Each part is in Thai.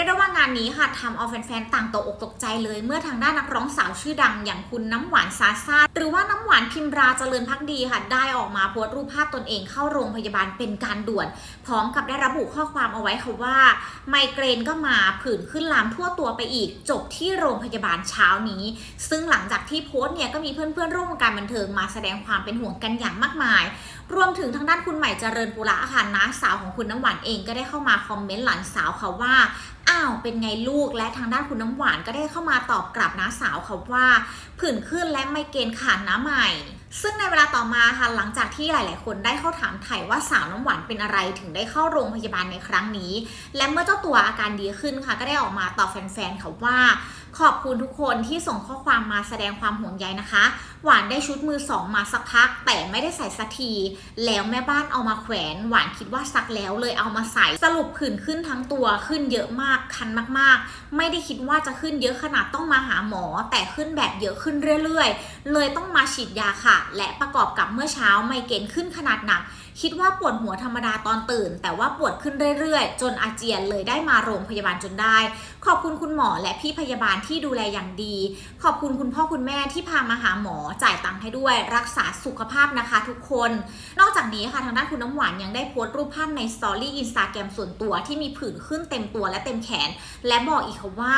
ได้ด่างานนี้ค่ะทำเอาแฟนๆ ต่างตกอกตกใจเลย เมื่อทางด้านนักร้องสาวชื่อดังอย่างคุณน้ำหวานซาซาหรือว่าน้ำหวานพิมราเจริญพักดีค่ะ ได้ออกมาโพสต์รูปภาพตนเองเข้าโรงพยาบาลเป็นการด่วน พร้อมกับได้ระบุข้อความเอาไว้ค่ะว่า ไมเกรนก็มาผื่นขึ้นลามทั่วตัวไปอีก จบที่โรงพยาบาลเช้านี้ ซึ่งหลังจากที่โพสต์เนี่ยก็มีเพื่อนๆร่วมวงการบันเทิงมาแสดงความเป็นห่วงกันอย่างมากมาย รวมถึงทางด้านคุณใหม่เจริญปุระค่ะน้าสาวของคุณน้ำหวานเองก็ได้เข้ามาคอมเมนต์หลานสาวค่ะว่าาว เป็นไงลูกและทางด้านคุณน้ำหวานก็ได้เข้ามาตอบกลับน้าสาวเขาว่าผื่นขึ้นและไมเกรนขาดน้าใหม่ ซึ่งในเวลาต่อมาค่ะหลังจากที่หลาย ๆ คนได้เข้าถามไถ่ว่าสาวน้ำหวานเป็นอะไรถึงได้เข้าโรงพยาบาลในครั้งนี้ และเมื่อเจ้าตัวอาการดีขึ้นค่ะ ก็ได้ออกมาตอบแฟน ๆ ค่ะว่า ขอบคุณทุกคนที่ส่งข้อความมาแสดงความห่วงใยนะคะ หวานได้ชุดมือสองมาสักพัก แต่ไม่ได้ใส่สักที แล้วแม่บ้านเอามาแขวน หวานคิดว่าซักแล้วเลยเอามาใส่สรุปผื่นขึ้นทั้งตัวขึ้นเยอะมากคันมาก ๆ ไม่ได้คิดว่าจะขึ้นเยอะขนาดต้องมาหาหมอ แต่ขึ้นแบบเยอะขึ้นเรื่อย ๆ เลยต้องมาฉีดยาค่ะและประกอบกับเมื่อเช้าไมเกรนขึ้นขนาดหนัก คิดว่าปวดหัวธรรมดาตอนตื่น แต่ว่าปวดขึ้นเรื่อยๆ จนอาเจียนเลยได้มาโรงพยาบาลจนได้ ขอบคุณคุณหมอและพี่พยาบาลที่ดูแลอย่างดี ขอบคุณคุณพ่อคุณแม่ที่พามาหาหมอจ่ายตังค์ให้ด้วย รักษาสุขภาพนะคะทุกคน นอกจากนี้ค่ะทางด้านคุณน้ำหวานยังได้โพสต์รูปภาพในสตอรี่อินสตาแกรมส่วนตัวที่มีผื่นขึ้นเต็มตัวและเต็มแขน และบอกอีกค่ะว่า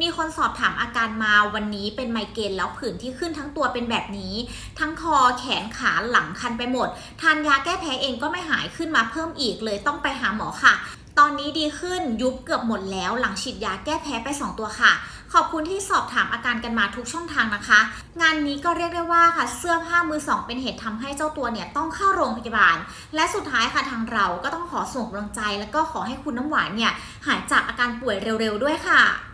มีคนสอบถามอาการมาวันนี้เป็นไมเกรนแล้วผื่นที่ขึ้นทั้งตัวเป็นแบบนี้ ทั้งคอแขนขาหลังคันไปหมด ทานยาแก้แพ้เองก็ไม่หายขึ้นมาเพิ่มอีกเลยต้องไปหาหมอค่ะ ตอนนี้ดีขึ้นยุบเกือบหมดแล้ว หลังฉีดยาแก้แพ้ไป 2 ตัวค่ะ ขอบคุณที่สอบถามอาการกันมาทุกช่องทางนะคะ งานนี้ก็เรียกได้ว่าค่ะเสื้อผ้ามือสองเป็นเหตุทำให้เจ้าตัวเนี่ยต้องเข้าโรงพยาบาล และสุดท้ายค่ะทางเราก็ต้องขอส่งกำลังใจ แล้วก็ขอให้คุณน้ำหวานเนี่ยหายจากอาการป่วยเร็วๆด้วยค่ะ